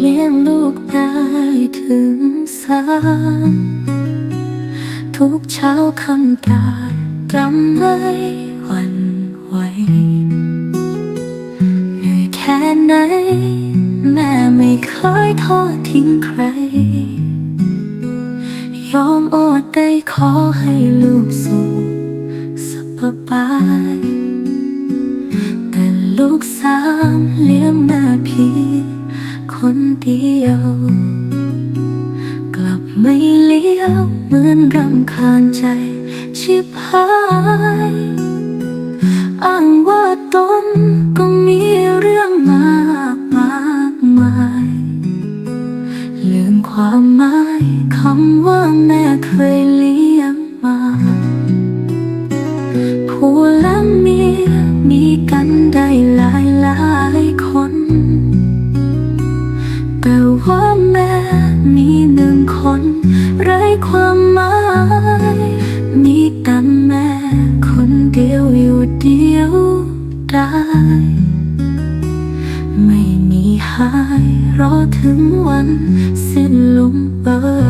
เลี้ยงลูกได้ถึงสามทุกเช้าคำกายกำไม่หวั่นไหวเหนื่อยแค่ไหน แม่ไม่เคยทอดทิ้งใคร ยอมอดได้ขอให้ลูกสุขสบายแต่ลูกสามเลี้ยงแม่พี่ เดียว กลับไม่เลี้ยวเหมือนรำคาญใจ ชิบหายอ้างว่าตนก็มีเรื่องมากมากมายลืมความหมายคำว่าแม่เคยเลี้ยงมาผัวและเมียมีกันได้หลายหลาย มีหนึ่งคน ไร้ความหมาย มีแต่แม่คนเดียวอยู่เดียวได้ ไม่มีหายรอถึงวันสิ้นลมเอ่ย